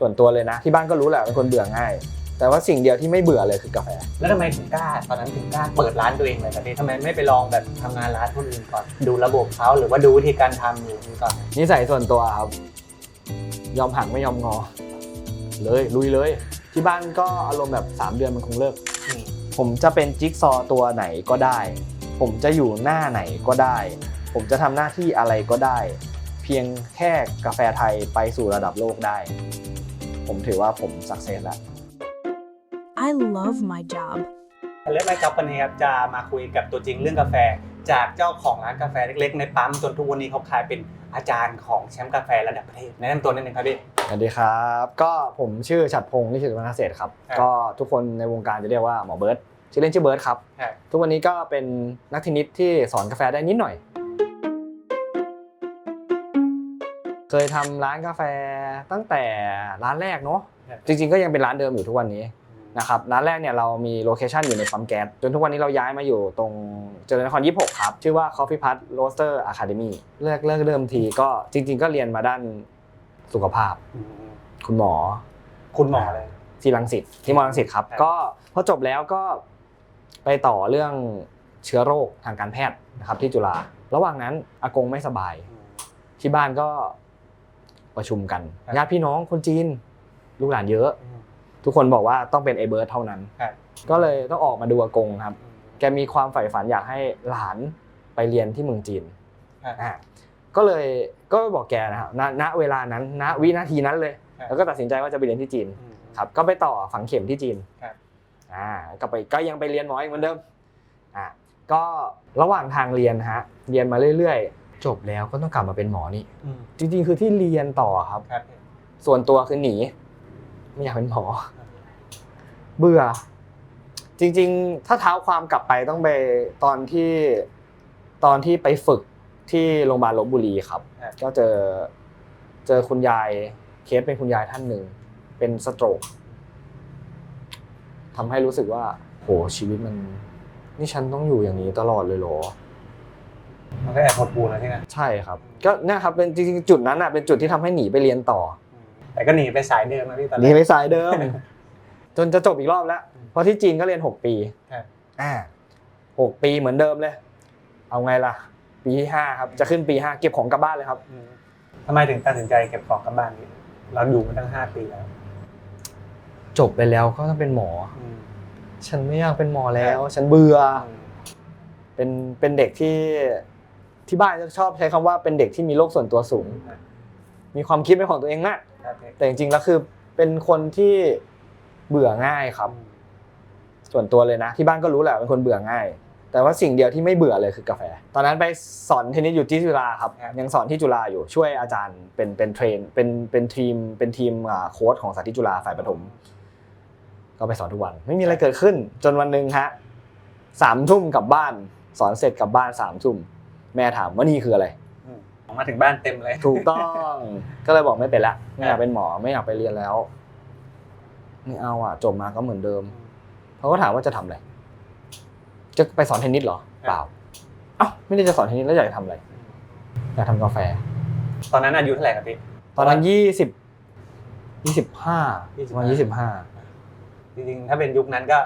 ส่วนตัวเลยนะ ที่บ้านก็รู้แหละเป็นคนเบื่อง่าย แต่ว่าสิ่งเดียวที่ไม่เบื่อเลยคือกาแฟ แล้วทำไมถึงกล้าตอนนั้นถึงกล้าเปิดร้านตัวเองเลยครับพี่ทำไมไม่ไปลองแบบทำงานร้านคนอื่นก่อนดูระบบเขาหรือว่าดูวิธีการทำอยู่ก่อน นิสัยส่วนตัวครับยอมหักไม่ยอมงอ เลยลุยเลย ที่บ้านก็อารมณ์แบบ 3 เดือนมันคงเลิก อืม ผมจะเป็นจิ๊กซอว์ตัวไหนก็ได้ ผมจะอยู่หน้าไหนก็ได้ ผมจะทำหน้าที่อะไรก็ได้ เพียงแค่กาแฟไทยไปสู่ระดับโลกได้ ผมถือว่าผมสักเซสแล้ว I love my job. เรื่องแรกครับวันนี้ครับจะมาคุยกับตัวจริงเรื่องกาแฟ จากเจ้าของร้านกาแฟเล็กๆ ในปั๊มจนทุกวันนี้เขากลายเป็นอาจารย์ของแชมป์กาแฟระดับประเทศแนะนำตัวนิดนึงครับพี่ สวัสดีครับ ก็ผมชื่อฉัดพงศ์นิชิตวรรณเกษตรครับ ครับก็ทุกคนในวงการจะเรียกว่าหมอเบิร์ตชื่อเล่นชื่อเบิร์ตครับ ครับ ทุกวันนี้ก็เป็นนักเทนนิสที่สอนกาแฟได้นิดหน่อย เคยทำร้านกาแฟตั้งแต่ร้านแรกเนาะจริง ๆ ก็ยังเป็นร้านเดิมอยู่ทุกวันนี้นะครับร้านแรกเนี่ยเรามีโลเคชันอยู่ในปั๊มแก๊สจนทุกวันนี้เราย้ายมาอยู่ตรงเจริญนคร 26 ครับ ชื่อว่า Coffee Put Roaster Academy เลิกเลิกเริ่มทีก็จริง ๆ ก็เรียนมาด้านสุขภาพอืมคุณหมอ คุณหมอเลยที่รังสิตที่มอรังสิตครับครับ ก็พอจบแล้วก็ไปต่อเรื่องเชื้อโรคทางการแพทย์นะครับที่จุฬาระหว่างนั้นอากงไม่สบายอืมที่บ้านก็ ประชุมกันครับ ญาติพี่น้องคนจีนลูกหลานเยอะอืมทุกคนบอกว่าต้องเป็นไอเบิร์ดเท่านั้น ครับก็เลยต้องออกมาดูอากงครับ แกมีความใฝ่ฝันอยากให้หลานไปเรียนที่เมืองจีนครับ อ่าก็เลยก็บอกแกนะครับณณเวลานั้นณวินาทีนั้นเลย ครับ แล้วก็ตัดสินใจว่าจะไปเรียนที่จีนอืมครับ ก็ไปต่อฝังเข็มที่จีนครับ อ่าก็ไปก็ยังไปเรียนหมออีกเหมือนเดิม อ่า ก็ระหว่างทางเรียนฮะ เรียนมาเรื่อยๆ จบแล้วก็ต้องกลับมาเป็นหมอนี่ อืมจริงๆ คือที่เรียนต่อครับ ครับส่วนตัวคือหนี ไม่อยากเป็นหมอ เบื่อ จริงๆ ถ้าเท้าความกลับไปต้องไปตอนที่ตอนที่ไปฝึกที่โรงพยาบาลลบบุรีครับครับก็เจอเจอคุณยายเคสเป็นคุณยายท่านหนึ่ง เป็นสโตรกทำให้รู้สึกว่า โหชีวิตมัน นี่ฉันต้องอยู่อย่างนี้ตลอดเลยเหรอ มันก็แอบหดหูนะที่นั่นใช่ครับ ก็เนี่ยครับเป็นจริงๆจุดนั้นอะเป็นจุดที่ทำให้หนีไปเรียนต่ออืมแต่ก็หนีไปสายเดิมนะพี่ตอนหแรนีก ไปสายเดิม จนจะจบอีกรอบแล้ว เพราะที่จีนก็เรียน 6 ปีครับ อ่าหกปีเหมือนเดิมเลย เอาไงล่ะ ปีที่ห้าครับจะขึ้นปีห้าเก็บของกลับบ้านเลยครับ อืมทำไมถึงตัดสินใจเก็บของกลับบ้านพี่เราอยู่มาตั้งห้าปีแล้วจบไปแล้วก็ต้องเป็นหมอ อืมฉันไม่อยากเป็นหมอแล้ว ฉันเบื่อ อืมเป็นเป็นเด็กที่ ที่บ้านจะชอบใช้คำว่าเป็นเด็กที่มีโลกส่วนตัวสูง มีความคิดเป็นของตัวเองมากครับพี่แต่จริงๆแล้วคือเป็นคนที่เบื่อง่ายครับ ส่วนตัวเลยนะ ที่บ้านก็รู้แหละเป็นคนเบื่อง่าย แต่ว่าสิ่งเดียวที่ไม่เบื่อเลยคือกาแฟ ตอนนั้นไปสอนเทนนิสอยู่ที่จุฬาครับ ยังสอนที่จุฬาอยู่ช่วยอาจารย์เป็นเป็นเทรนเป็นเป็นทีมเป็นทีมอ่าโค้ชของสาธิตจุฬาฝ่ายปฐมก็ไปสอนทุกวัน ไม่มีอะไรเกิดขึ้น จนวันหนึ่งฮะสามทุ่มกลับบ้าน สอนเสร็จกลับบ้านสามทุ่ม แม่ถามว่านี่คืออะไรอืมออกมาถึงบ้านเต็มเลย ถูกต้อง ก็เลยบอกไม่เป็นละไม่อยากเป็นหมอไม่อยากไปเรียนแล้วไม่เอาอะจบมาก็เหมือนเดิมเขาก็ถามว่าจะทำอะไรจะไปสอนเทนนิสเหรอเปล่าเอ้าไม่ได้จะสอนเทนนิสแล้วอยากจะทำอะไรอยากทำกาแฟ ตอนนั้นอายุเท่าไหร่ครับพี่ ตอนนั้นยี่สิบยี่สิบห้า25ประมาณยี่สิบห้าจริงๆถ้าเป็นยุคนั้นก็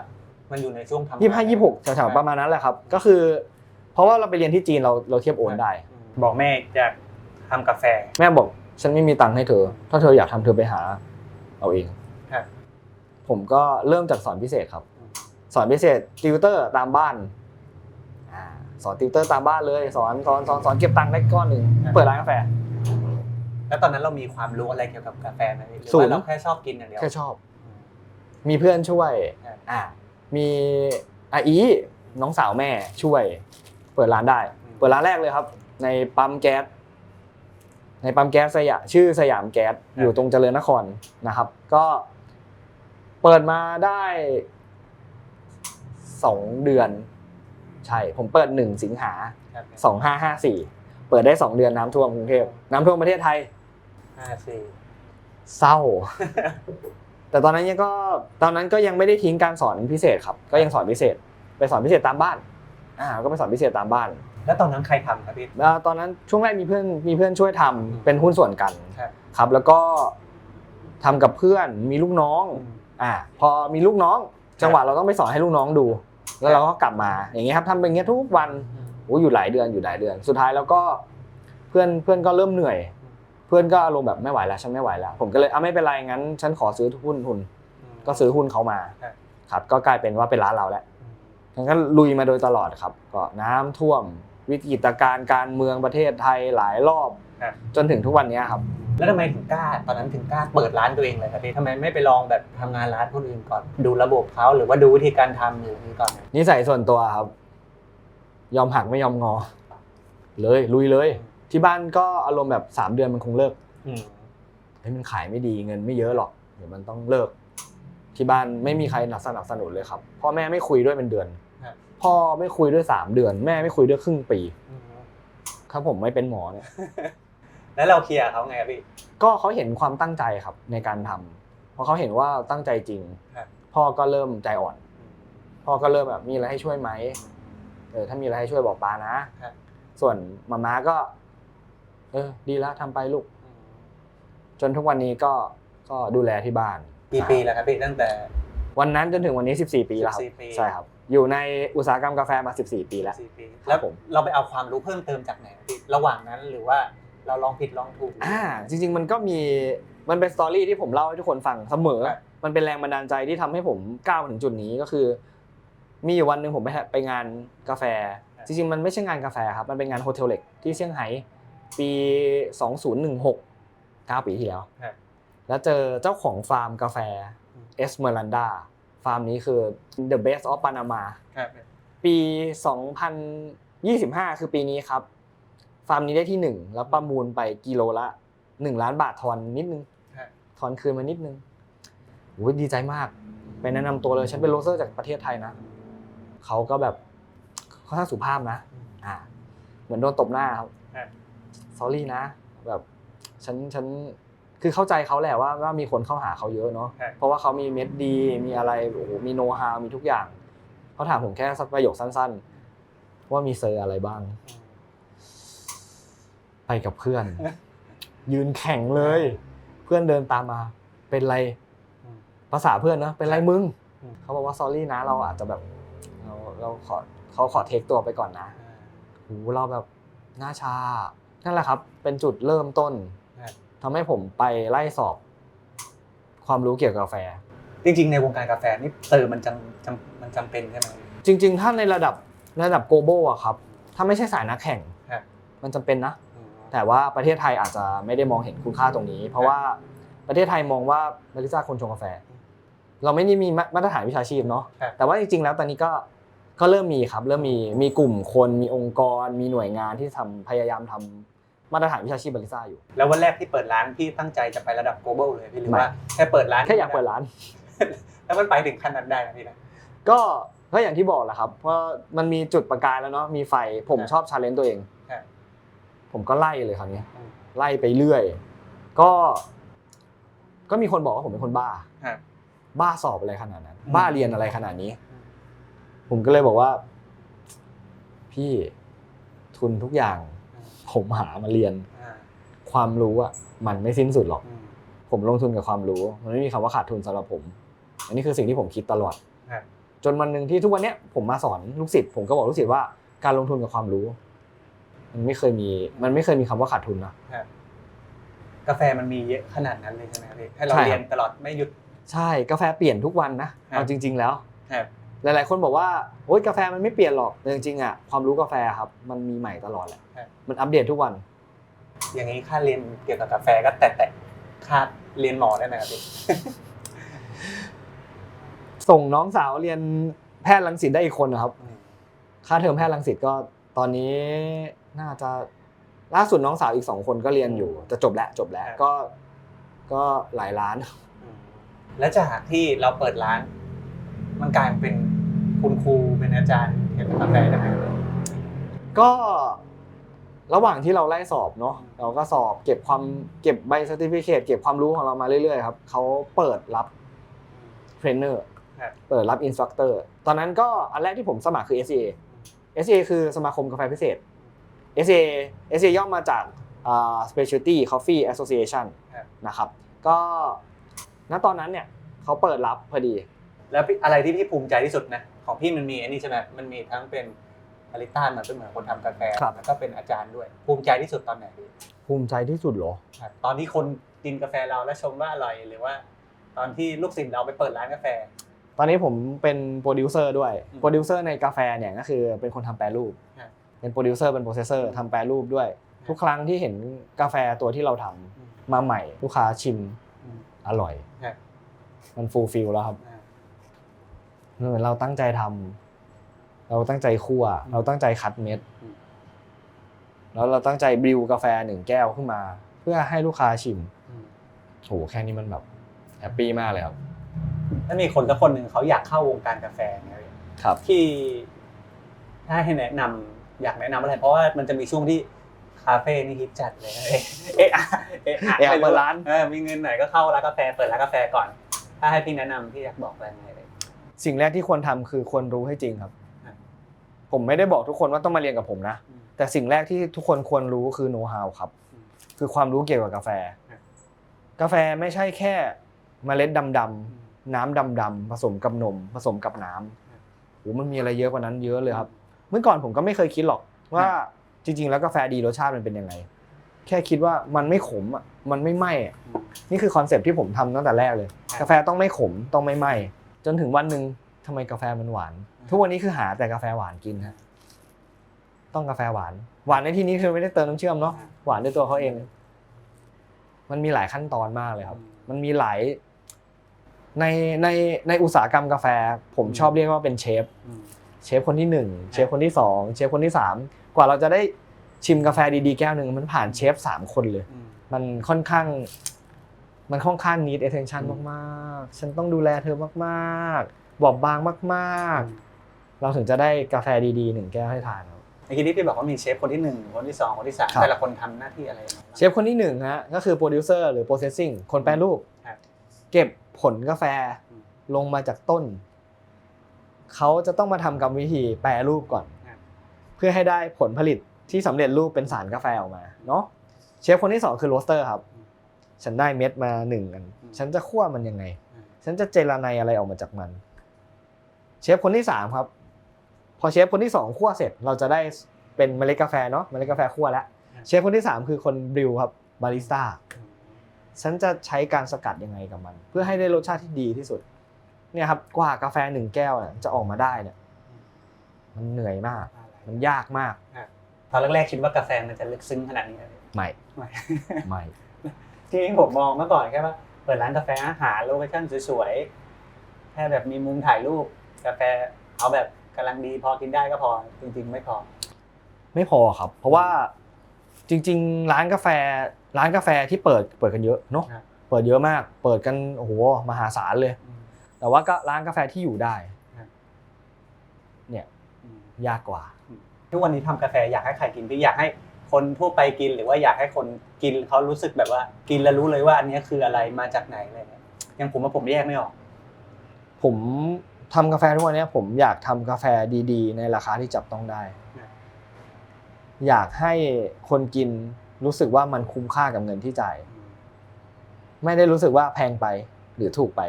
มันอยู่ในช่วงทำยี่ห้ายี่หกแถวๆประมาณนั้นแหละครับ ก็คือ เพราะว่าเราไปเรียนที่จีนเราเราเทียบโอนได้อืมบอกแม่จะทำกาแฟ แม่บอก ฉันไม่มีตังค์ให้เธอ ถ้าเธออยากทำเธอไปหา เอาเอง ครับ ผมก็เริ่มจากสอนพิเศษครับ สอนพิเศษติวเตอร์ตามบ้านอ่าสอนติวเตอร์ตามบ้านเลย สอนสอนสอนสอนเก็บตังค์ได้ก้อนหนึ่งเปิดร้านกาแฟ แล้วตอนนั้นเรามีความรู้อะไรเกี่ยวกับกาแฟไหมพี่หรือศูนว่าย์เราแค่ชอบกินอย่างเดียว แค่ชอบ มีเพื่อนช่วย ครับ อ่า มีอาอีน้องสาวแม่ช่วย เปิดร้านได้ เปิดร้านแรกเลยครับ ในปั๊มแก๊สในปั๊มแก๊สสยามชื่อสยามแก๊สอยู่ตรงเจริญนครนะครับ ก็เปิดมาได้สองเดือน ใช่ ผมเปิดหนึ่งสิงหาครับสองห้าห้าสี่เปิดได้สองเดือนน้ำท่วมกรุงเทพน้ำท่วมประเทศไทยห้าสี่เศร้า แต่ตอนนั้นยังก็ตอนนั้นก็ยังไม่ได้ทิ้งการสอนพิเศษครับ ก็ยังสอนพิเศษ ไปสอนพิเศษตามบ้าน อ่าก็ไปสอนพิเศษตามบ้านแล้วตอนนั้นใครทำครับพี่แล้วตอนนั้นช่วงแรกมีเพื่อนมีเพื่อนช่วยทำเป็นหุ้นส่วนกันครับ ครับ แล้วก็ทำกับเพื่อนมีลูกน้องอ่าพอมีลูกน้อง จังหวะเราต้องไปสอนให้ลูกน้องดู แล้วเราก็กลับมาอย่างเงี้ยครับทำเป็นอย่างเงี้ยทุกวัน โอ้อยู่หลายเดือนอยู่หลายเดือน สุดท้ายแล้วก็เพื่อนเพื่อนก็เริ่มเหนื่อย เพื่อนก็อารมณ์แบบไม่ไหวแล้วฉันไม่ไหวแล้วผมก็เลยอะไม่เป็นไรงั้น ฉันขอซื้อหุ้นหุ้นก็ซื้อหุ้นเขามาครับครับ ก็กลายเป็นว่าเป็นร้านเราแล้ว งั้นก็ลุยมาโดยตลอดครับ ก็น้ำท่วมวิกฤตการณ์การเมืองประเทศไทยหลายรอบครับจนถึงทุกวันเนี้ยครับ แล้วทำไมถึงกล้า ตอนนั้นถึงกล้าเปิดร้านตัวเองเลยครับพี่ทำไมไม่ไปลองแบบทำงานร้านคนอื่นก่อน ดูระบบเขาหรือว่าดูวิธีการทำหรือนี้ก่อนนิสัยส่วนตัวครับ ยอมหักไม่ยอมงอ เลยลุยเลย ที่บ้านก็อารมณ์แบบสามเดือนมันคงเลิกอืมเฮ้ยมันขายไม่ดีเงินไม่เยอะหรอกเดี๋ยวมันต้องเลิก ที่บ้านไม่มีใครสนับสนุนเลยครับพ่อแม่ไม่คุยด้วยเป็นเดือนครับ พ่อไม่คุยด้วยสามเดือน แม่ไม่คุยด้วยครึ่งปีอืมครับผมไม่เป็นหมอเนี่ย แล้วเราเคลียร์เขาไงครับพี่ ก็เขาเห็นความตั้งใจครับในการทำเพราะเขาเห็นว่าตั้งใจจริงครับพ่อก็เริ่มใจอ่อน พ่อก็เริ่มแบบมีอะไรให้ช่วยไหมเออถ้ามีอะไรให้ช่วยบอกปานะครับส่วนมาม่าก็ เออ ดีแล้วทำไปลูกอืมจนทุกวันนี้ก็ก็ดูแลที่บ้านกี่ปีแล้วครับพี่ตั้งแต่ วันนั้นจนถึงวันนี้14ปีแล้วครับ14ปีใช่ครับ อยู่ในอุตสาหกรรมกาแฟมา 14 ปีแล้ว สี่ปีครับแล้วผม เราไปเอาความรู้เพิ่มเติมจากไหนครับพี่ระหว่างนั้นหรือว่าเราลองผิดลองถูก อ่าจริง ๆ มันก็มีมันเป็นสตอรี่ที่ผมเล่าให้ทุกคนฟังเสมอ ครับ มันเป็นแรงบันดาลใจที่ทำให้ผมก้าวมาถึงจุดนี้ก็คือ มีอยู่วันหนึ่งผมไปไปงานกาแฟ จริงๆ มันไม่ใช่งานกาแฟครับ มันเป็นงานโฮเทลเล็กที่เซี่ยงไฮ้ปี 2016 9 ปีที่แล้ว ครับแล้วเจอเจ้าของฟาร์มกาแฟเอสเมรันดา ฟาร์มนี้คือ the best of Panama ครับปี 2025 คือปีนี้ครับ ฟาร์มนี้ได้ที่1แล้วประมูลไปกิโลละ1ล้านบาททอนนิดนึงครับทอนคืนมานิดนึงโอ้ยดีใจมากไปแนะนำตัวเลยฉันเป็นโรเซอร์จากประเทศไทยนะเขาก็แบบค่อนข้างสุภาพนะ อ่า เหมือนโดนตบหน้าครับครับสอรี่นะ แบบฉันฉัน คือเข้าใจเขาแหละว่าว่ามีคนเข้าหาเขาเยอะเนาะครับเพราะว่าเขามีเม็ดดีมีอะไรโอ้โหมีโน้ตฮาวมีทุกอย่างเขาถามผมแค่สักประโยคสั้น ๆ ว่ามีเซอร์อะไรบ้าง ไปกับเพื่อน ยืนแข่งเลย เพื่อนเดินตามมา เป็นไรอืมภาษาเพื่อนนะเป็นไรมึงอืมเขาบอกว่า sorry นะ เราอาจจะแบบเราเราขอเขาขอเทคตัวไปก่อนนะโหเราแบบหน้าชานั่นแหละครับ เป็นจุดเริ่มต้นครับ ทำให้ผมไปไล่สอบ ความรู้เกี่ยวกับกาแฟ จริง ๆ ในวงการกาแฟนี่เติมมันจำจำมันจำเป็นใช่ไหม จริง ๆ ถ้าในระดับระดับ global อะครับ ถ้าไม่ใช่สายนักแข่ง ครับ มันจำเป็นนะอืมแต่ว่าประเทศไทยอาจจะไม่ได้มองเห็นคุณค่าตรงนี้ เพราะว่าประเทศไทยมองว่าบาริสต้าคนชงกาแฟ เราไม่ได้มีมามาตรฐานวิชาชีพเนาะครับ แต่ว่าจริงๆแล้วตอนนี้ก็ก็เริ่มมีครับ เริ่มมีมีกลุ่มคนมีองค์กร มีหน่วยงานที่ทำพยายามทำ มาตรฐานวิชาชีพบาริสต้าอยู่ แล้ววันแรกที่เปิดร้านพี่ตั้งใจจะไประดับ global เลยพี่หรือไม่ว่าแค่เปิดร้านแค่อยากเปิดร้าน แล้วมันไปถึงขั้นนั้นได้นะพี่นะก็ก็อย่างที่บอกแหละครับว่ามันมีจุดประกายแล้วเนาะมีไฟผมครับชอบชาเลนจ์ตัวเองครับผมก็ไล่เลยคราวนี้อืมไล่ไปเรื่อย ก็ ก็มีคนบอกว่าผมเป็นคนบ้าครับบ้าสอบอะไรขนาดนั้นอืมบ้าเรียนอะไรขนาดนี้ ผมก็เลยบอกว่า พี่ทุนทุกอย่าง ผมหามาเรียนอ่าความรู้อะมันไม่สิ้นสุดหรอกอืมผมลงทุนกับความรู้ มันไม่มีคำว่าขาดทุนสำหรับผม อันนี้คือสิ่งที่ผมคิดตลอดครับจนวันหนึ่งที่ทุกวันเนี้ยผมมาสอนลูกศิษย์ผมก็บอกลูกศิษย์ว่าการลงทุนกับความรู้ มันไม่เคยมี มันไม่เคยมีคำว่าขาดทุนนะครับกาแฟมันมีเยอะขนาดนั้นเลยใช่ไหมครับพี่ให้เราใช่ครับเรียนตลอดไม่หยุดใช่กาแฟเปลี่ยนทุกวันนะครับเอาจริง ๆ แล้วครับหลายๆคนบอกว่าโอ๊ยกาแฟมันไม่เปลี่ยนหรอกแต่จริงๆอะความรู้กาแฟครับ มันมีใหม่ตลอดแหละครับ มันอัปเดตทุกวัน อย่างนี้ค่าเรียนเกี่ยวกับกาแฟก็แตะๆค่าเรียนหมอได้ไหมครับพี่ส่งน้องสาวเรียนแพทย์รังสิตได้อีกคนนะครับอืมค่าเทอมแพทย์รังสิตก็ตอนนี้น่าจะล่าสุดน้องสาวอีกสองคนก็เรียนอยู่ จะจบแล้วจบแล้วก็ก็หลายล้านอืมแล้วจากที่เราเปิดร้าน มันกลายเป็นคุณครูเป็นอาจารย์เกี่ยวกับกาแฟได้ไหมครับก็ ระหว่างที่เราไล่สอบเนาะเราก็สอบเก็บความเก็บใบ c e r t i f i c a t e เก็บความรู้ของเรามาเรื่อยๆครับเขาเปิดรับเทรนเนอร์ครับเปิดรับอินสตรัคเตอร์ตอนนั้นก็อันแรกที่ผมสมัครคือ SCA SCA คือสมาคมกาแฟพิเศษ SCA SCA ย่อมาจากอ่า Specialty Coffee Association ครับนะครับก็ณตอนนั้นเนี่ยเขาเปิดรับพอดี แล้วพี่อะไรที่พี่ภูมิใจที่สุดนะของพี่มันมีอันนี้ใช่ไหมมันมีทั้งเป็น บาริสต้าเหมือนเป็นเหมือนคนทำกาแฟครับ แล้วก็เป็นอาจารย์ด้วย ภูมิใจที่สุดตอนไหนพี่ภูมิใจที่สุดเหรอ ครับตอนที่คนกินกาแฟเราแล้วชมว่าอร่อยหรือว่า ตอนที่ลูกศิษย์เราไปเปิดร้านกาแฟ ตอนนี้ผมเป็นโปรดิวเซอร์ด้วย อืมโปรดิวเซอร์ในกาแฟเนี่ยก็คือเป็นคนทำแปรรูป ครับเป็นโปรดิวเซอร์เป็นโปรเซสเซอร์ทำแปรรูปด้วยทุกครั้งที่เห็นกาแฟตัวที่เราทำมาใหม่ ลูกค้าชิมอืม อร่อย ครับ มันฟูลฟิลแล้วครับอ่า มันเหมือนเราตั้งใจทำ เราตั้งใจคั่ว เราตั้งใจคัดเม็ดอืมแล้วเราตั้งใจบริวกาแฟหนึ่งแก้วขึ้นมา เพื่อให้ลูกค้าชิมอืมโหแค่นี้มันแบบแฮปปี้มากเลยครับถ้ามีคนสักคนหนึ่งเขาอยากเข้าวงการกาแฟเนี่ยพี่ครับที่ถ้าให้แนะนำอยากแนะนำอะไร เพราะว่ามันจะมีช่วงที่คาเฟ่นี่ฮิตจัดเลยนะเอ๊ะเอ๊ะอะเอ๊ะอะเอ๊ะอะเปิดร้านเออมีเงินหน่อยก็เข้าร้านกาแฟเปิดร้านกาแฟก่อน ถ้าให้พี่แนะนำพี่อยากบอกอะไรยังไงเลยสิ่งแรกที่ควรทำคือควรรู้ให้จริงครับครับ ผมไม่ได้บอกทุกคนว่าต้องมาเรียนกับผมนะอืมแต่สิ่งแรกที่ทุกคนควรรู้คือโน้ตฮาวครับอืมคือความรู้เกี่ยวกับกาแฟครับกาแฟไม่ใช่แค่เมล็ดดำๆน้ำดำๆผสมกับนม ผสมกับน้ำโหมันมีอะไรเยอะกว่านั้นเยอะเลยครับ เมื่อก่อนผมก็ไม่เคยคิดหรอกว่าจริง ๆ แล้วกาแฟดีรสชาติมันเป็นยังไง แค่คิดว่ามันไม่ขมอะมันไม่ไหม้อะอืมนี่คือคอนเซปต์ที่ผมทำตั้งแต่แรกเลยครับกาแฟต้องไม่ขมต้องไม่ไหม้จนถึงวันหนึ่ง ทำไมกาแฟมันหวานอืมทุกวันนี้คือหาแต่กาแฟหวานกินฮะต้องกาแฟหวาน หวานในที่นี้คือไม่ได้เติมน้ำเชื่อมเนาะหวานด้วยตัวเขาเอง มันมีหลายขั้นตอนมากเลยครับ มันมีหลาย ในในในอุตสาหกรรมกาแฟ ผมชอบเรียกว่าเป็นเชฟอืมเชฟคนที่หนึ่งเชฟคนที่สองเชฟคนที่สามกว่าเราจะได้ชิมกาแฟดีๆแก้วหนึ่งมันผ่านเชฟสามคนเลยอืมมันค่อนข้าง มันค่อนข้าง need attention อืมมากๆ ฉันต้องดูแลเธอมากๆ บอบบางมากๆ เราถึงจะได้กาแฟดีๆหนึ่งแก้วให้ทานครับเมื่อกี้ที่พี่บอกว่ามีเชฟคนที่หนึ่งคนที่สองคนที่สามครับแต่ละคนทำหน้าที่อะไรยังไงบ้างเชฟคนที่หนึ่งฮะก็คือโปรดิวเซอร์หรือ processing คนแปรรูปครับเก็บผลกาแฟอืมลงมาจากต้น เขาจะต้องมาทำกรรมวิธีแปรรูปก่อน ครับ เพื่อให้ได้ผลผลิตที่สำเร็จรูปเป็นสารกาแฟออกมาเนาะเชฟคนที่สองคือโรสเตอร์ครับ ฉันได้เม็ดมาหนึ่งอันอืมฉันจะคั่วมันยังไง อืมฉันจะเจรไนอะไรออกมาจากมัน เชฟคนที่สามครับ พอเชฟคนที่สองคั่วเสร็จเราจะได้เป็นเมล็ดกาแฟเนาะเมล็ดกาแฟคั่วแล้วเชฟคนที่สามคือคนบริวครับบาริสต้าอืมฉันจะใช้การสกัดยังไงกับมัน เพื่อให้ได้รสชาติที่ดีที่สุด เนี่ยครับกว่ากาแฟหนึ่งแก้วเนี่ยจะออกมาได้เนี่ย มันเหนื่อยมาก มันยากมากตอนแรกๆคิดว่ากาแฟมันจะลึกซึ้งขนาดนี้เลยไม่ไม่ไม่ที่ผมมองเมื่อก่อนแค่ว่าเปิดร้านกาแฟอาหารโลเคชั่นสวยๆแค่แบบมีมุมถ่ายรูป กาแฟเอาแบบกำลังดีพอกินได้ก็พอ จริง ๆ ไม่พอ ไม่พอครับ เพราะว่าจริง ๆ ร้านกาแฟ ร้านกาแฟที่เปิดเปิดกันเยอะเนาะครับ เปิดเยอะมาก เปิดกันโอ้โหมหาศาลเลยแต่ว่าก็ร้านกาแฟที่อยู่ได้ครับเนี่ยยากกว่า ทุกวันนี้ทำกาแฟอยากให้ใครกินพี่อยากให้คนทั่วไปกินหรือว่าอยากให้คนกินเขารู้สึกแบบว่า กินแล้วรู้เลยว่าอันนี้คืออะไรมาจากไหนอะไรเงี้ยอย่างผมว่าผมแยกไม่ออก ผม ทำกาแฟทุกวันเนี้ยผมอยากทำกาแฟดี ๆ ในราคาที่จับต้องได้ครับอยากให้คนกินรู้สึกว่ามันคุ้มค่ากับเงินที่จ่าย ไม่ได้รู้สึกว่าแพงไปหรือถูกไป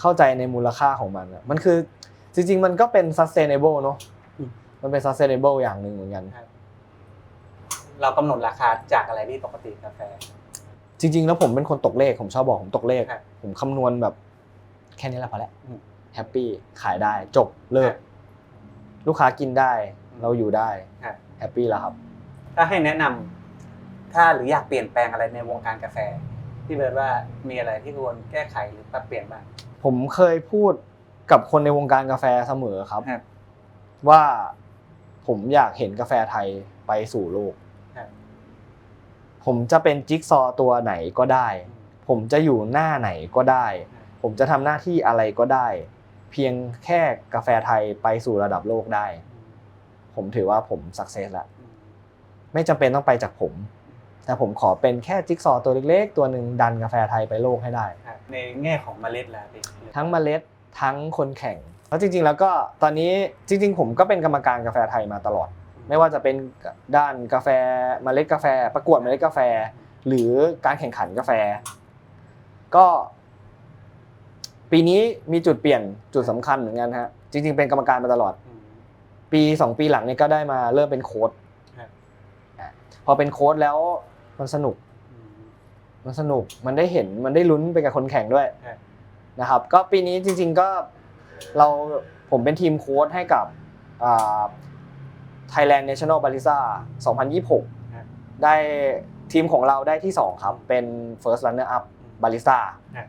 เข้าใจในมูลค่าของมันอะมันคือจริง ๆ มันก็เป็น sustainable เนอะอืมมันเป็น sustainable อย่างหนึ่งเหมือนกันเรากำหนดราคาจากอะไรที่ปกติกาแฟ จริง ๆ แล้วผมเป็นคนตกเลขผมชอบบอกผมตกเลขครับผมคำนวณแบบแค่นี้แหละพอแล้วอืมแฮปปี้ขายได้จบเลิกครับลูกค้ากินได้อืมเราอยู่ได้ครับแฮปปี้แล้วครับ ถ้าให้แนะนำถ้าหรืออยากเปลี่ยนแปลงอะไรในวงการกาแฟพี่เบิร์ดว่ามีอะไรที่ควรแก้ไขหรือปรับเปลี่ยนบ้างผมเคยพูดกับคนในวงการกาแฟเสมอครับครับว่าผมอยากเห็นกาแฟไทยไปสู่โลกครับผมจะเป็นจิ๊กซอว์ตัวไหนก็ได้ ผมจะอยู่หน้าไหนก็ได้ ผมจะทำหน้าที่อะไรก็ได้ เพียงแค่กาแฟไทยไปสู่ระดับโลกได้ ผมถือว่าผมสักเซสแล้วไม่จำเป็นต้องไปจากผม แต่ผมขอเป็นแค่จิ๊กซอว์ตัวเล็กๆ ตัวหนึ่งดันกาแฟไทยไปโลกให้ได้ครับในแง่ของเมล็ดแล้วพี่ทั้งเมล็ดทั้งคนแข่งแล้วจริง ๆ แล้วก็ตอนนี้จริง ๆ ผมก็เป็นกรรมการกาแฟไทยมาตลอด ไม่ว่าจะเป็นด้านกาแฟเมล็ดกาแฟ ประกวดเมล็ดกาแฟ หรือการแข่งขันกาแฟ ก็ ปีนี้มีจุดเปลี่ยนจุดสำคัญเหมือนกันฮะจริง ๆ เป็นกรรมการมาตลอด อืม ปีสองปีหลังเนี่ยก็ได้มาเริ่มเป็นโค้ดครับ อะพอเป็นโค้ดแล้วมันสนุก อืม มันสนุก มันได้เห็น มันได้ลุ้นไปกับคนแข่งด้วยครับ นะครับ ก็ปีนี้จริง ๆก็เราผมเป็นทีมโค้ดให้กับอ่า Thailand National Barista 2026ครับได้ทีมของเราได้ที่ 2 ครับ เป็น First Runner Up Barista ครับ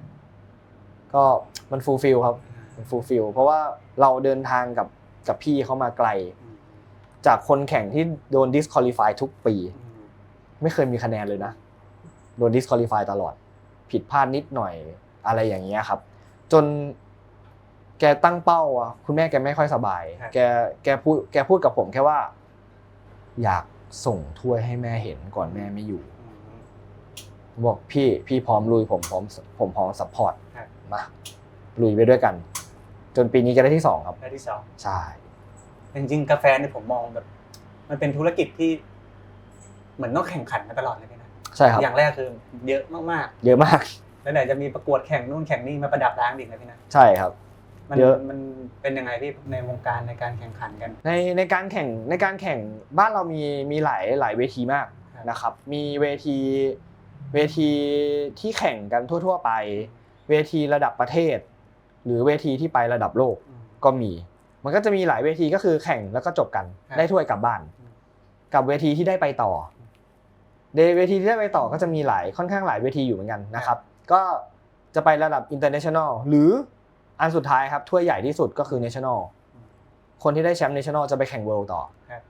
ก็มันฟูลฟิลครับมันฟูลฟิลเพราะว่าเราเดินทางกับกับพี่เขามาไกลอืมจากคนแข่งที่โดน disqualify ทุกปีอืมไม่เคยมีคะแนนเลยนะ โดน disqualify ตลอด ผิดพลาดนิดหน่อยอะไรอย่างเงี้ยครับ จนแกตั้งเป้าอะคุณแม่แกไม่ค่อยสบาย แกแกพูดแกพูดกับผมแค่ว่า อยากส่งถ้วยให้แม่เห็นก่อนแม่ไม่อยู่อืมผมบอกพี่พี่พร้อมลุยผมพร้อมผมพร้อมซัพพอร์ตครับ มาลุยไปด้วยกัน จนปีนี้ก็ได้ที่สองครับ ได้ที่สองใช่จริงๆกาแฟเนี่ยผมมองแบบ มันเป็นธุรกิจที่เหมือนต้องแข่งขันกันตลอดเลยพี่นะใช่ครับ อย่างแรกคือเยอะมากเยอะมากๆแล้วไหนจะมีประกวดแข่งนู่นแข่งนี่มาประดับร้านอีกนะพี่นะใช่ครับมันเยอะมันเป็นยังไงพี่ในวงการในการแข่งขันกัน ในในการแข่งในการแข่งบ้านเรามีมีหลายหลายเวทีมากครับนะครับ มีเวทีเวทีที่แข่งกันทั่ว ๆ ไป เวทีระดับประเทศ หรือเวทีที่ไประดับโลกอืมก็มี มันก็จะมีหลายเวทีก็คือแข่งแล้วก็จบกันครับได้ถ้วยกลับบ้านอืมกับเวทีที่ได้ไปต่อเดเวทีที่ได้ไปต่อก็จะมีหลายค่อนข้างหลายเวทีอยู่เหมือนกันนะครับ ก็จะไประดับ international หรืออันสุดท้ายครับถ้วยใหญ่ที่สุดก็คือ national คนที่ได้แชมป์ national จะไปแข่ง world ต่อครับ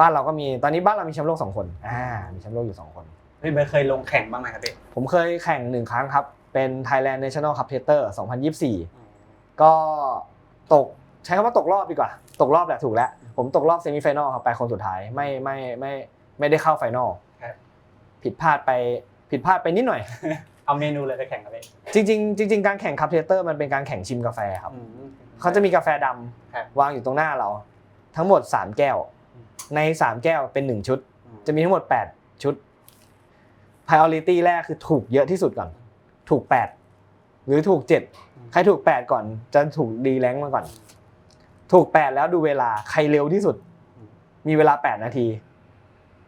บ้านเราก็มีตอนนี้บ้านเรามีแชมป์โลกสองคนอ่ามีแชมป์โลกอยู่สองคนพี่เบิร์ดเคยลงแข่งบ้างไหมครับพี่ผมเคยแข่งหนึ่งครั้งครับ เป็น Thailand National Cup Theater 2024 ก็ตกใช้คำว่าตกรอบดีกว่า ตกรอบแหละถูกแล้ว ผมตกรอบเซมิไฟแนลครับไปคนสุดท้ายไม่ไม่ไม่ไม่ได้เข้าไฟนอลครับผิดพลาดไปผิดพลาดไปนิดหน่อย เอาเมนูเลยไปแข่งกับพี่จริงๆจริงๆการแข่งคัพเทเตอร์มันเป็นการแข่งชิมกาแฟครับอืมเขาจะมีกาแฟดำครับวางอยู่ตรงหน้าเรา ทั้งหมด 3 แก้วอืมใน 3 แก้วเป็น 1 ชุดอืมจะมีทั้งหมด 8 ชุด priority แรกคือถูกเยอะที่สุดก่อน ถูก8หรือถูก7ใครถูก8ก่อนจะถูกดีแรงมาก่อน ถูก8แล้วดูเวลาใครเร็วที่สุด มีเวลา8นาที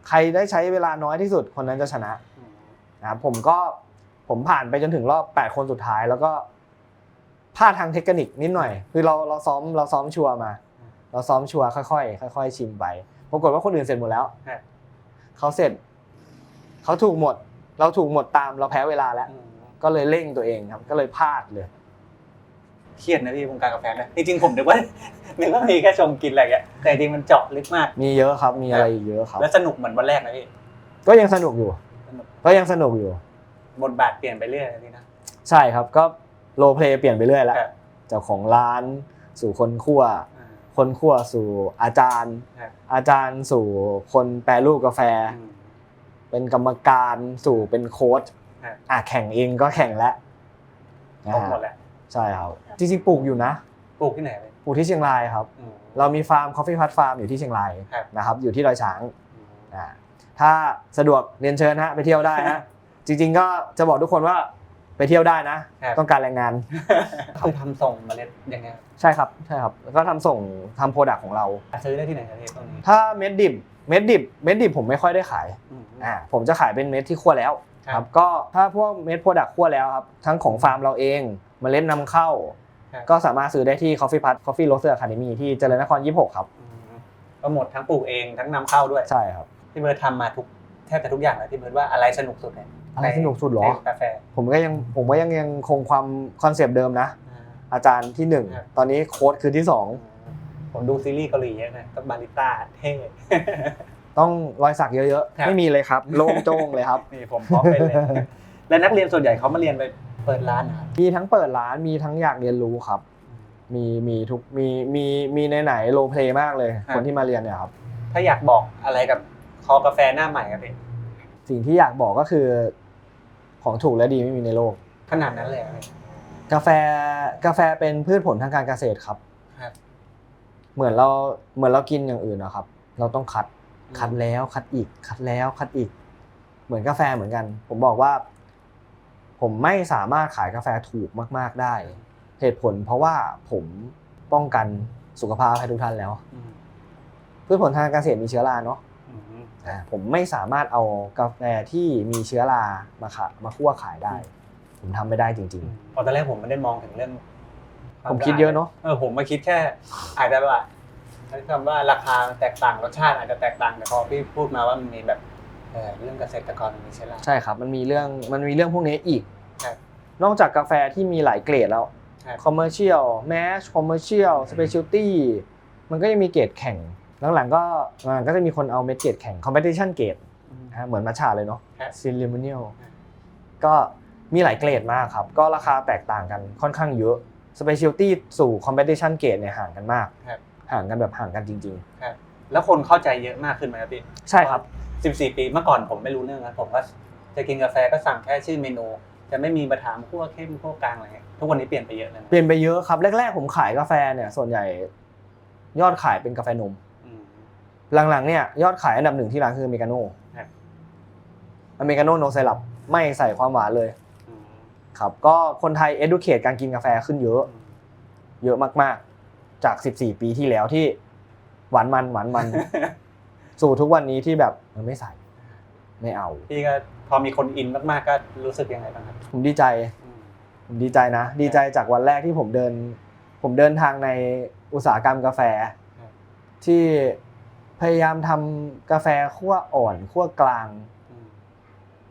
ใครได้ใช้เวลาน้อยที่สุดคนนั้นจะชนะอืมนะครับผมก็ผมผ่านไปจนถึงรอบ8คนสุดท้ายแล้วก็พลาดทางเทคนิคนิดหน่อย คือเราเราซ้อมเราซ้อมชัวร์มา เราซ้อมชัวร์ค่อยๆค่อยๆชิมไปปรากฏว่าคนอื่นเสร็จหมดแล้วครับเขาเสร็จเขาถูกหมด เราถูกหมดตามเราแพ้เวลาแล้วอืม ก็เลยเร่งตัวเองครับ ก็เลยพลาดเลย เครียดนะพี่วงการกาแฟนะจริงๆผมนึกว่านึกว่ามีแค่ชมกินอะไรอย่างเงี้ยแต่จริงๆมันเจาะลึกมาก มีเยอะครับ มีอะไรอีกเยอะครับ แล้วสนุกเหมือนวันแรกนะพี่ ก็ยังสนุกอยู่ สนุก ก็ยังสนุกอยู่ บทบาทเปลี่ยนไปเรื่อยนะพี่นะ ใช่ครับ ก็โรลเพลย์เปลี่ยนไปเรื่อยแล้วครับ จากของร้านสู่คนคั่ว อ่า คนคั่วสู่อาจารย์ ครับ อาจารย์สู่คนแปรรูปกาแฟ อืมเป็นกรรมการสู่เป็นโค้ชครับ อะแข่งเองก็แข่งแล้วครบหมดแหละใช่ครับจริงๆปลูกอยู่นะปลูกที่ไหนเลยปลูกที่เชียงรายครับอืมเรามีฟาร์ม Coffee Hut Farm อยู่ที่เชียงรายครับนะครับ อยู่ที่ดอยช้างอืมอ่าถ้าสะดวกเรียนเชิญฮะไปเที่ยวได้ฮะจริง ๆ ก็จะบอกทุกคนว่าไปเที่ยวได้นะครับต้องการแรงงานเขาทำส่งเมล็ดยังไงครับใช่ครับใช่ครับแล้วก็ทำส่งทำโปรดักต์ของเราซื้อได้ที่ไหนครับพี่ตรงนี้ถ้าเม็ดดิบเม็ดดิบเม็ดดิบผมไม่ค่อยได้ขายอืมอ่าผมจะขายเป็นเม็ดที่คั่วแล้ว ครับก็ถ้าพวกเม็ดโปรดักต์คั่วแล้วครับทั้งของฟาร์มเราเองเมล็ดนำเข้าครับก็สามารถซื้อได้ที่ Coffee Put Coffee Roaster Academy ที่เจริญนคร 26 ครับอืมก็หมดทั้งปลูกเองทั้งนำเข้าด้วยใช่ครับพี่เบิร์ดทำมาทุกแทบจะทุกอย่างเลยพี่เบิร์ดว่าอะไรสนุกสุดเนี่ยอะไรสนุกสุดเหรอในกาแฟผมก็ยังผมก็ยังยังคงความคอนเซปต์เดิมนะอ่าอาจารย์ที่หนึ่งครับตอนนี้โค้ดคือที่สองผมดูซีรีส์เกาหลีเยอะนะก็บาริต้าเท่ ต้องรอยสักเยอะครับ ๆ ไม่มีเลยครับ โล่งโจ้งเลยครับ นี่ผมพร้อมเป็นเลย แล้วนักเรียนส่วนใหญ่เขามาเรียนไปเปิดร้านนะครับมีทั้งเปิดร้านมีทั้งอยากเรียนรู้ครับ มีมีทุกมีมีมีในไหนโลเพลย์มากเลยครับคนที่มาเรียนเนี่ยครับ ถ้าอยากบอกอะไรกับคอกาแฟหน้าใหม่ครับพี่สิ่งที่อยากบอกก็คือ ของถูกและดีไม่มีในโลก ขนาดนั้นเลยเหรอพี่ กาแฟกาแฟเป็นพืชผลทางการเกษตรครับ ครับ เหมือนเราเหมือนเรากินอย่างอื่นนะครับ เราต้องคัด คัดแล้วคัดอีก คัดแล้วคัดอีก เหมือนกาแฟเหมือนกัน ผมบอกว่า ผมไม่สามารถขายกาแฟถูกมาก ๆได้ เหตุผลเพราะว่าผมป้องกันสุขภาพให้ทุกท่านแล้วอืมพืชผลทางการเกษตรมีเชื้อราเนาะอืมอ่าผมไม่สามารถเอากาแฟที่มีเชื้อรามาขะมาคั่วขายได้ ผมทำไม่ได้จริงพอตอนแรกผมไม่ได้มองถึงเรื่อง ผมคิดเยอะเนอะเออผมมาคิดแค่อาจจะว่า ใช้คำว่าราคาแตกต่างรสชาติอาจจะแตกต่างแต่พอพี่พูดมาว่ามันมีแบบเออเรื่องเกษตรกรมันมีเชื้อราๆใช่ครับ มันมีเรื่องมันมีเรื่องพวกนี้อีก ครับนอกจากกาแฟที่มีหลายเกรดแล้วครับ คอมเมอร์เชียลแมชคอมเมอร์เชียลสเปเชียลตี้มันก็ยังมีเกรดแข่ง หลังๆก็หลังๆก็จะมีคนเอาเม็ดเกรดแข่งคอมเพติชันเกรดอืมนะฮะเหมือนมาชาเลยเนาะครับซิลิมเนียลครับ ก็มีหลายเกรดมากครับ ก็ราคาแตกต่างกันค่อนข้างเยอะสเปเชียลตี้สู่คอมเพติชันเกรดเนี่ยห่างกันมาก ครับ ห่างกันแบบห่างกันจริงครับแล้วคนเข้าใจเยอะมากขึ้นไหมครับพี่ๆ ใช่ครับ 14 ปีเมื่อก่อนผมไม่รู้เรื่องนะผมก็จะกินกาแฟก็สั่งแค่ชื่อเมนู จะไม่มีมาถามคั่วเข้มคั่วกลางอะไรเงี้ยทุกวันนี้เปลี่ยนไปเยอะเลยนะเปลี่ยนไปเยอะครับ แรกๆผมขายกาแฟเนี่ยส่วนใหญ่ยอดขายเป็นกาแฟนม อืม หลังๆเนี่ยยอดขายอันดับหนึ่งที่ร้านคืออเมริกาโน่ครับ อเมริกาโน่โนไซรัปไม่ใส่ความหวานเลยอืมครับ ก็คนไทย educate การกินกาแฟขึ้นเยอะอืมเยอะมากๆ จาก 14 ปีที่แล้วที่หวานมันหวานมัน สู่ทุกวันนี้ที่แบบเออไม่ใส่ไม่เอา พี่ก็พอมีคนอินมากๆก็รู้สึกยังไงบ้างครับ ผมดีใจอืมผมดีใจนะ ดีใจจากวันแรกที่ผมเดิน ผมเดินทางในอุตสาหกรรมกาแฟครับที่พยายามทำกาแฟคั่วอ่อนคั่วกลางอืม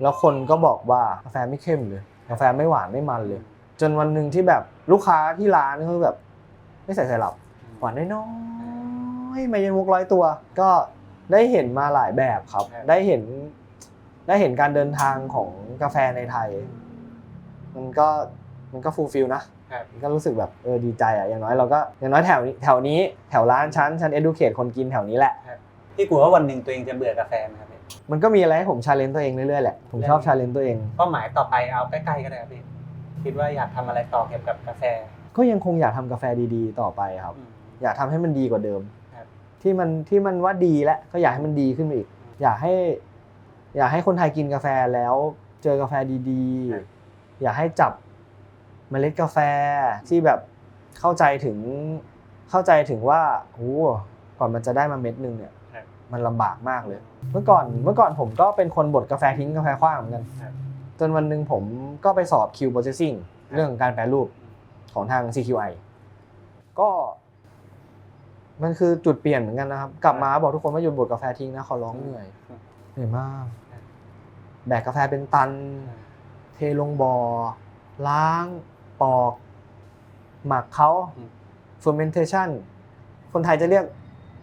แล้วคนก็บอกว่ากาแฟไม่เข้มเลย กาแฟไม่หวานไม่มันเลย จนวันหนึ่งที่แบบลูกค้าที่ร้านคือแบบ ไม่ใส่ไซรัปหวานน้อยๆไม่ยันมุกร้อยตัว ก็ได้เห็นมาหลายแบบครับ ได้เห็นได้เห็นการเดินทางของกาแฟในไทย มันก็มันก็ฟูลฟิลนะครับก็รู้สึกแบบเออดีใจอะอย่างน้อยเราก็อย่างน้อยแถวนี้แถวนี้แถวร้านชั้นชั้น educate คนกินแถวนี้แหละพี่กลัวว่าวันหนึ่งตัวเองจะเบื่อกาแฟไหมครับพี่มันก็มีอะไรให้ผมชาเลนจ์ตัวเองเรื่อยๆแหละผมชอบชาเลนจ์ตัวเองเป้าหมายต่อไปเอาใกล้ๆก็ได้ครับพี่คิดว่าอยากทำอะไรต่อเกี่ยวกับกาแฟ ก็ยังคงอยากทำกาแฟดีๆ ต่อไปครับ อืม อยากทำให้มันดีกว่าเดิม ครับ ที่มันที่มันว่าดีแล้วก็อยากให้มันดีขึ้นไปอีก อยากให้ อยากให้คนไทยกินกาแฟแล้วเจอกาแฟดีครับ ๆ อยากให้จับเมล็ดกาแฟที่แบบเข้าใจถึงเข้าใจถึงว่าโอ้โหก่อนมันจะได้มาเม็ดหนึงเนี่ย ครับ มันลำบากมากเลย เมื่อก่อนเมื่อก่อนผมก็เป็นคนบดกาแฟทิ้งกาแฟขว้างเหมือนกัน ครับ จนวันหนึ่งผมก็ไปสอบ Q processing ครับเรื่องของการแปรรูป ของทาง CQI ก็ มันคือจุดเปลี่ยนเหมือนกันนะครับ กลับมาบอกทุกคนว่าหยุดบดกาแฟทิ้งนะขอร้องเหนื่อยเหนื่อยมาก แบกกาแฟเป็นตัน เทลงบ่อล้างปอก หมักเขาอืม fermentation คนไทยจะเรียก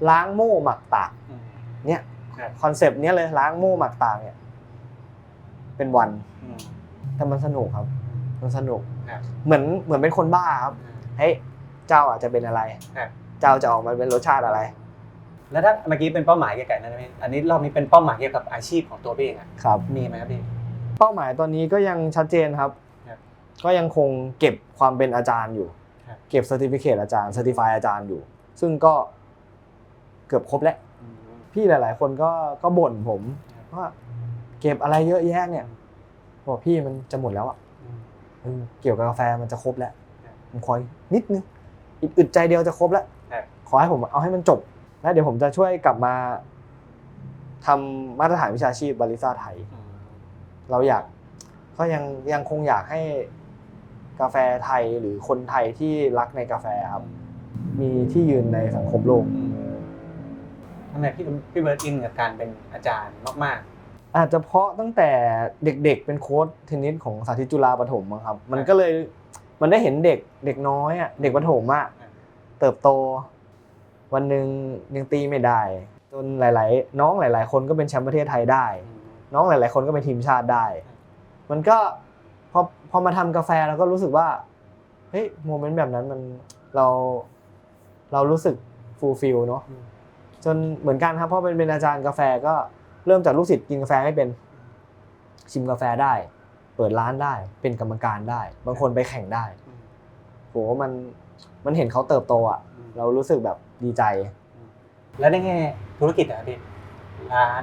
ล้างโม่หมักตากอืมเนี่ยครับคอนเซปต์เนี้ยเลยล้างโม่หมักตากเนี่ยเป็นวันอืมแต่มันสนุกครับ มันสนุกครับเหมือนเหมือนเป็นคนบ้าครับ เฮ้ย เจ้าอาจจะเป็นอะไรครับเจ้าจะออกมาเป็นรสชาติอะไร แล้วถ้าเมื่อกี้เป็นเป้าหมายเกี่ยวกับนั้นไหมอันนี้รอบนี้เป็นเป้าหมายเกี่ยวกับอาชีพของตัวพี่เองอะครับ มีไหมครับพี่ เป้าหมายตอนนี้ก็ยังชัดเจนครับครับก็ยังคงเก็บความเป็นอาจารย์อยู่ครับเก็บ c e r t i f i c a t e อาจารย์ certify อาจารย์อยู่ ซึ่งก็เกือบครบแล้วอืมพี่หลาย ๆ คนก็ก็บ่นผมครับว่าเก็บอะไรเยอะแยะเนี่ยบอกพี่มันจะหมดแล้วอะอืม เออเกี่ยวกับกาแฟมันจะครบแล้วครับผมขออีกนิดนึงอีกอึดใจเดียวจะครบแล้วครับขอให้ผมเอาให้มันจบแล้วเดี๋ยวผมจะช่วยกลับมาทำมาตรฐานวิชาชีพบาริสต้าไทยอืมเราอยากก็ยังยังคงอยากให้กาแฟไทยหรือคนไทยที่รักในกาแฟครับ มีที่ยืนในสังคมโลกอืมทำไมพี่พี่เบิร์ดอินกับการเป็นอาจารย์มาก อาจจะเพราะตั้งแต่เด็กๆ เป็นโค้ชเทนนิสของสาธิตจุฬาปฐมมั้งครับ มันก็เลยมันได้เห็นเด็กเด็กน้อยอะเด็กประถมอะอ่าเติบโต วันหนึ่งยังตีไม่ได้ จนหลาย ๆ น้องหลาย ๆ คนก็เป็นแชมป์ประเทศไทยได้ๆอืมน้องหลาย ๆ คนก็เป็นทีมชาติได้ มันก็พอพอมาทำกาแฟเราก็รู้สึกว่าเฮ้ยโมเมนต์แบบนั้นมันเราเรารู้สึกฟูลฟิลเนาะอืมจนเหมือนกันครับเพราะเป็นเป็นอาจารย์กาแฟก็ เริ่มจากลูกศิษย์กินกาแฟไม่เป็น ชิมกาแฟได้ เปิดร้านได้ เป็นกรรมการได้ บางคนไปแข่งได้อืมโหมันมันเห็นเขาเติบโตอะอืมเรารู้สึกแบบดีใจ แล้วในแง่ธุรกิจอะพี่ร้าน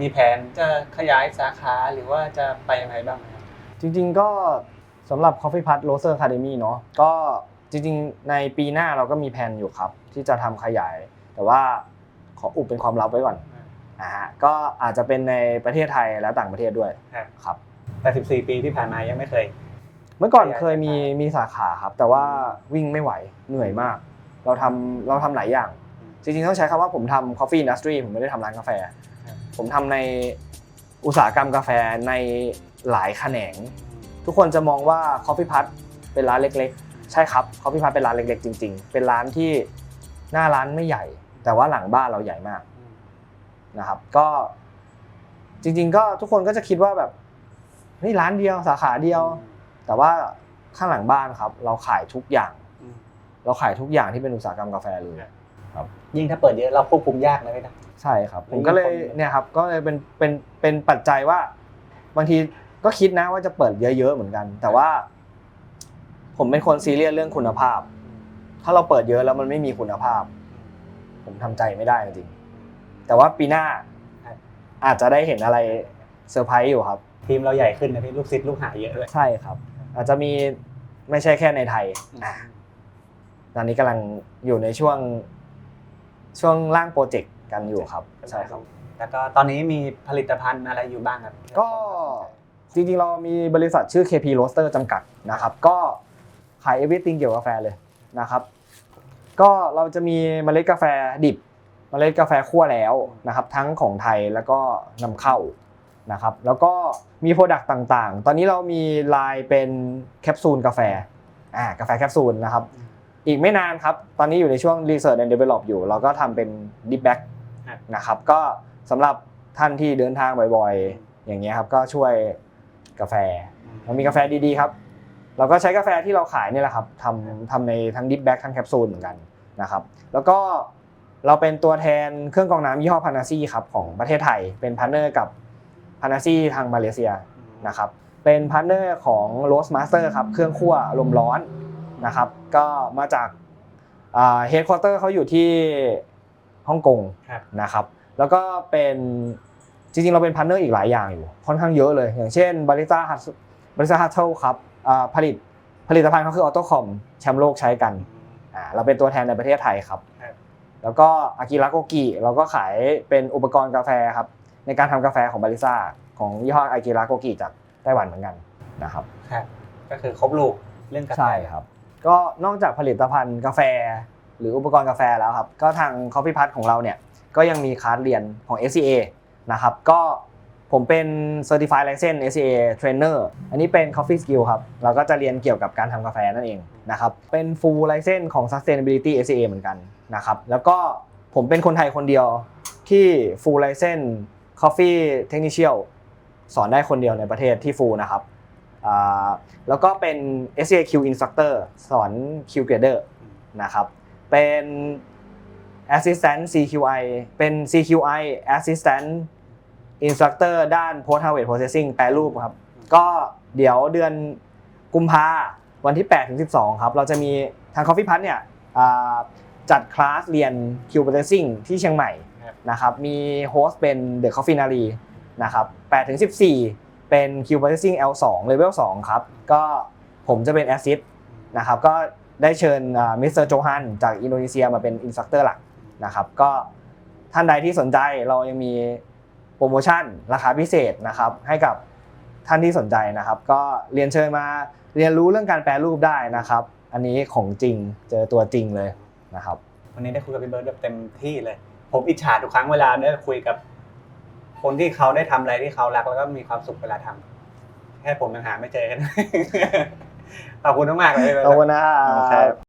มีแผนจะขยายสาขาหรือว่าจะไปยังไงบ้างไหมครับจจริง ๆก็สำหรับ Coffee Put Roaster Academy เนาะก็จริงๆ ในปีหน้าเราก็มีแผนอยู่ครับ ที่จะทำขยาย แต่ว่าขออุบเป็นความลับไว้ก่อน อ่าฮะก็อาจจะเป็นในประเทศไทยและต่างประเทศด้วยครับครับแต่ 14 ปีที่ผ่านมายังไม่เคย เมื่อก่อนขยายเคยมีสาขามีสาขาครับ แต่ว่าวิ่งไม่ไหวเหนื่อยมาก เราทำเราทำหลายอย่าง จริงๆต้องใช้คำว่าผมทำ coffee industry ผมไม่ได้ทำร้านกาแฟ ผมทำในอุตสาหกรรมกาแฟในหลายแขนง ทุกคนจะมองว่า Coffee Put เป็นร้านเล็กๆ ใช่ครับ Coffee Put เป็นร้านเล็กๆ จริง ๆ เป็นร้านที่หน้าร้านไม่ใหญ่ แต่ว่าหลังบ้านเราใหญ่มาก นะครับ ก็จริง ๆ ก็ทุกคนก็จะคิดว่าแบบเฮ้ยร้านเดียวสาขาเดียว แต่ว่าข้างหลังบ้านครับ เราขายทุกอย่าง เราขายทุกอย่างที่เป็นอุตสาหกรรมกาแฟเลยยิ่งถ้าเปิดเยอะเราควบคุมยากนะพี่นะใช่ครับ ผมมีก็เลยคนเนี่ยครับก็เลยเป็นเป็นเป็นปัจจัยว่า บางทีก็คิดนะว่าจะเปิดเยอะ ๆ เหมือนกัน แต่ว่า ผมเป็นคนซีเรียสเรื่องคุณภาพ ถ้าเราเปิดเยอะแล้วมันไม่มีคุณภาพ ผมทำใจไม่ได้จริงๆ แต่ว่าปีหน้าอาจจะได้เห็นอะไรเซอร์ไพรส์อยู่ครับ ทีมเราใหญ่ขึ้นนะพี่ลูกศิษย์ลูกหาเยอะด้วย ใช่ครับ อาจจะมีไม่ใช่แค่ในไทยอะตอนนี้กำลังอยู่ในช่วงช่วงร่างโปรเจกต์กันอยู่ครับใช่ครับ แล้วก็ตอนนี้มีผลิตภัณฑ์อะไรอยู่บ้างครับ ก็จริงๆ เรามีบริษัทชื่อ KP Roaster จำกัดนะครับ ก็ขาย everything เกี่ยวกับกาแฟเลยนะครับ ก็เราจะมีเมล็ดกาแฟดิบ เมล็ดกาแฟคั่วแล้วนะครับทั้งของไทยแล้วก็นำเข้านะครับแล้วก็มีโปรดักต์ต่างๆ ตอนนี้เรามีไลน์เป็นแคปซูลกาแฟอ่ากาแฟแคปซูลนะครับอีกไม่นานครับ ตอนนี้อยู่ในช่วง Research and Develop อยู่ เราก็ทำเป็น Deep Back ครับนะครับก็สำหรับท่านที่เดินทางบ่อยๆ อย่างเงี้ยครับก็ช่วยกาแฟเรามีกาแฟดีๆครับ เราก็ใช้กาแฟที่เราขายนี่แหละครับทำทำในทั้งดิฟแบ็กทั้งแคปซูลเหมือนกันนะครับแล้วก็ เราเป็นตัวแทนเครื่องกรองน้ำยี่ห้อพานาซี่ครับของประเทศไทย เป็นพาร์ทเนอร์กับพานาซี่ทางมาเลเซียนะครับเป็นพาร์ทเนอร์ของโรสมาสเตอร์ครับเครื่องคั่วลมร้อนนะครับก็มาจากเฮดค q u เตอร์เขาอยู่ที่ฮ่องกงครับนะครับแล้วก็เป็นจริงๆ เราเป็นพาร์ทเนอร์อีกหลายอย่างอยู่ค่อนข้างเยอะเลย อย่างเช่นบริษัทฮัตบริษัทฮัตเทิลครับอ่าผลิตผลิตภัณฑ์เขาคือออโต้คอมแชมป์โลกใช้กันอ่าเราเป็นตัวแทนในประเทศไทยครับครับ แล้วก็อากิระโกกิเราก็ขายเป็นอุปกรณ์กาแฟครับในการทำกาแฟของบริษัทของยี่ห้ออากิระโกกิจากไต้หวันเหมือนกันนะครับครับก็คือครบลูกเรื่องกาแฟใช่ครับ ก็นอกจากผลิตภัณฑ์กาแฟ หรืออุปกรณ์กาแฟแล้วครับ ก็ทาง Coffee Put ของเราเนี่ยก็ยังมีคลาสเรียนของ SCA นะครับก็ ผมเป็น Certified License SCA Trainer อันนี้เป็น Coffee Skill ครับ เราก็จะเรียนเกี่ยวกับการทำกาแฟนั่นเองนะครับ เป็น Full License ของ Sustainability SCA เหมือนกันนะครับ แล้วก็ผมเป็นคนไทยคนเดียวที่ Full License Coffee Technician สอนได้คนเดียวในประเทศที่ Full นะครับ แล้วก็เป็น SCAQ Instructor สอน Q Grader นะครับ เป็น Assistant CQI เป็น CQI Assistant Instructor ด้าน Post Harvest Processing แปรรูปครับ ก็เดี๋ยวเดือนกุมภาวันที่8ถึง12 ครับ เราจะมีทาง Coffee Put เนี่ยจัดคลาสเรียน Q Processing ที่เชียงใหม่นะครับ มีโฮสต์เป็น The Coffee Nari นะครับ8ถึง14 เป็น Q Processing L2 Level 2 ครับ ก็ผมจะเป็น Assist นะครับ ก็ได้เชิญมิสเตอร์โจฮันจากอินโดนีเซียมาเป็นอินสตรัคเตอร์หลักนะครับ ก็ท่านใดที่สนใจเรายังมี โปรโมชั่นราคาพิเศษนะครับให้กับท่านที่สนใจนะครับ ก็เรียนเชิญมาเรียนรู้เรื่องการแปรรูปได้นะครับ อันนี้ของจริงเจอตัวจริงเลยนะครับ วันนี้ได้คุยกับพี่เบิร์ดแบบเต็มที่เลย ผมอิจฉาทุกครั้งเวลาได้คุยกับ คนที่เขาได้ทำอะไรที่เขารักแล้วก็มีความสุขเวลาทำแค่ผมยังหาไม่เจอกันขอบคุณมากๆเลยพี่เบิร์ดขอบคุณนะคครัรับบ